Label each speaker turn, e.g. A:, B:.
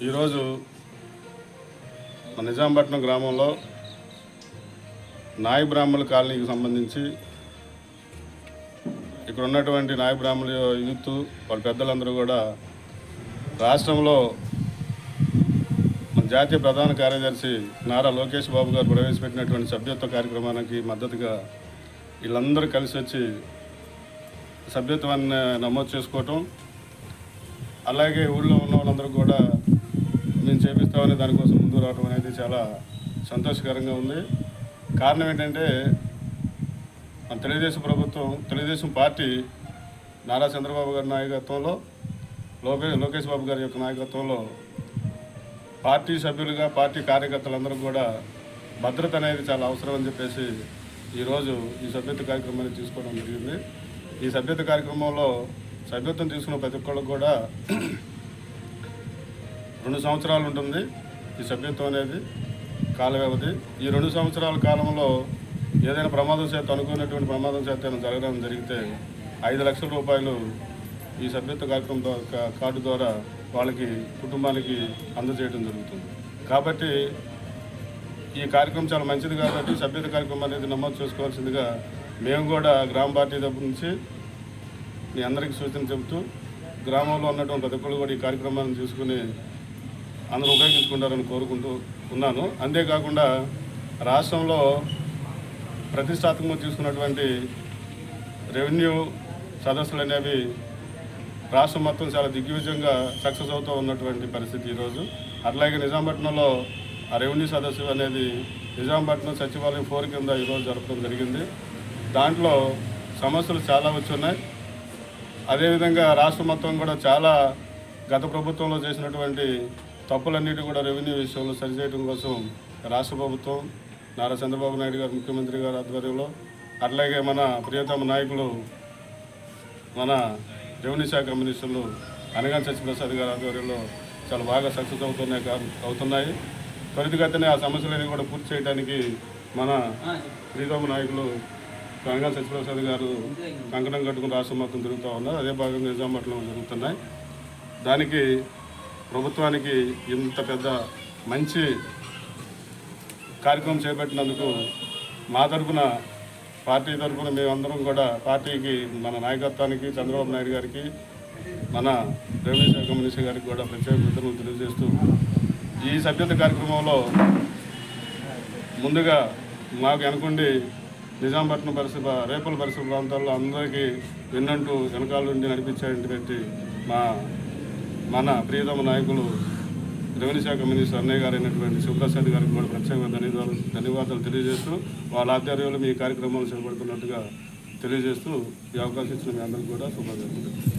A: ఈరోజు మన నిజాంపట్నం గ్రామంలో నాయ బ్రాహ్మణుల కాలనీకి సంబంధించి ఇక్కడ ఉన్నటువంటి నాయ బ్రాహ్మణుల యూత్ వాళ్ళ పెద్దలందరూ కూడా రాష్ట్రంలో మన జాతీయ ప్రధాన కార్యదర్శి నారా లోకేష్ బాబు గారు ప్రవేశపెట్టినటువంటి సభ్యత్వ కార్యక్రమానికి మద్దతుగా వీళ్ళందరూ కలిసి వచ్చి సభ్యత్వాన్ని నమోదు చేసుకోవటం అలాగే ఊళ్ళో ఉన్న వాళ్ళందరూ కూడా మేము చేపిస్తామని దానికోసం ముందు రావడం అనేది చాలా సంతోషకరంగా ఉంది. కారణం ఏంటంటే మన తెలుగుదేశం ప్రభుత్వం తెలుగుదేశం పార్టీ నారా చంద్రబాబు గారి నాయకత్వంలో లోకే లోకేష్ బాబు గారి యొక్క నాయకత్వంలో పార్టీ సభ్యులుగా పార్టీ కార్యకర్తలందరూ కూడా భద్రత అనేది చాలా అవసరం అని చెప్పేసి ఈరోజు ఈ సభ్యత్వ కార్యక్రమాన్ని తీసుకోవడం జరిగింది. ఈ సభ్యత్వ కార్యక్రమంలో సభ్యత్వం తీసుకున్న ప్రతి ఒక్కళ్ళకు కూడా రెండు సంవత్సరాలు ఉంటుంది ఈ సభ్యత్వం అనేది కాల వ్యవధి. ఈ రెండు సంవత్సరాల కాలంలో ఏదైనా ప్రమాదం చేత అనుకున్నటువంటి ప్రమాదం చేత జరగడం జరిగితే ఐదు లక్షల రూపాయలు ఈ సభ్యత్వ కార్యక్రమం ద్వారా కార్డు ద్వారా వాళ్ళకి కుటుంబానికి అందజేయడం జరుగుతుంది. కాబట్టి ఈ కార్యక్రమం చాలా మంచిది కాబట్టి సభ్యత కార్యక్రమం అనేది నమోదు చేసుకోవాల్సిందిగా మేము కూడా గ్రామ పార్టీ తరపు నుంచి మీ అందరికీ సూచన చెబుతూ గ్రామంలో ఉన్నటువంటి ప్రతి ఒక్కరు కూడా ఈ కార్యక్రమాన్ని తీసుకుని అందరూ ఉపయోగించుకుంటారని కోరుకుంటూ ఉన్నాను. అంతేకాకుండా రాష్ట్రంలో ప్రతిష్టాత్మకంగా తీసుకున్నటువంటి రెవెన్యూ సదస్సులు అనేవి రాష్ట్రం మొత్తం చాలా దిగ్విజయంగా సక్సెస్ అవుతూ ఉన్నటువంటి పరిస్థితి ఈరోజు. అట్లాగే నిజాంపట్నంలో ఆ రెవెన్యూ సదస్సు అనేది నిజాంపట్నం సచివాలయం ఫోర్ కింద ఈరోజు జరపడం జరిగింది. దాంట్లో సమస్యలు చాలా వచ్చి ఉన్నాయి అదేవిధంగా రాష్ట్రం మొత్తం కూడా చాలా గత ప్రభుత్వంలో చేసినటువంటి తప్పులన్నిటి కూడా రెవెన్యూ విషయంలో సరిచేయడం కోసం రాష్ట్ర ప్రభుత్వం నారా చంద్రబాబు నాయుడు గారు ముఖ్యమంత్రి గారి ఆధ్వర్యంలో అట్లాగే మన ప్రియతమ నాయకులు మన రెవెన్యూ శాఖ మినిస్టర్లు అనగాన్ సత్యప్రసాద్ గారి ఆధ్వర్యంలో చాలా బాగా సక్సెస్ అవుతున్నాయి కా- అవుతున్నాయి. త్వరితగతినే ఆ సమస్యలన్నీ కూడా పూర్తి చేయడానికి మన ప్రియతమ నాయకులు అనగా సత్యప్రసాద్ గారు కంకణం కట్టుకుని రాష్ట్రం మొత్తం తిరుగుతూ ఉన్నారు. అదే భాగంగా పట్ల జరుగుతున్నాయి. దానికి ప్రభుత్వానికి ఇంత పెద్ద మంచి కార్యక్రమం చేపట్టినందుకు మా తరఫున పార్టీ తరఫున మేమందరం కూడా పార్టీకి మన నాయకత్వానికి చంద్రబాబు నాయుడు గారికి మన రెవెన్యూ శాఖ మినిస్టర్ గారికి కూడా ప్రత్యేక కృతజ్ఞతలు తెలియజేస్తూ ఈ సభ్యత కార్యక్రమంలో ముందుగా మాకు వెనుకుండి నిజాంపట్నం పరిసర రేపల పరిసర ప్రాంతాల్లో అందరికీ విన్నంటూ వెనకాల నుండి నడిపించేటువంటి మా మన ప్రియతమ నాయకులు రెవెన్యూ శాఖ మినిస్టర్ అన్నయ్య గారు అయినటువంటి శివప్రసాద్ గారికి కూడా ప్రత్యేకంగా ధన్యవాదాలు ధన్యవాదాలు తెలియజేస్తూ వాళ్ళ ఆధ్వర్యంలో మీ కార్యక్రమాలు చేపడుతున్నట్టుగా తెలియజేస్తూ ఈ అవకాశం ఇచ్చిన మీ అందరికీ కూడా శుభాకాంక్షలు.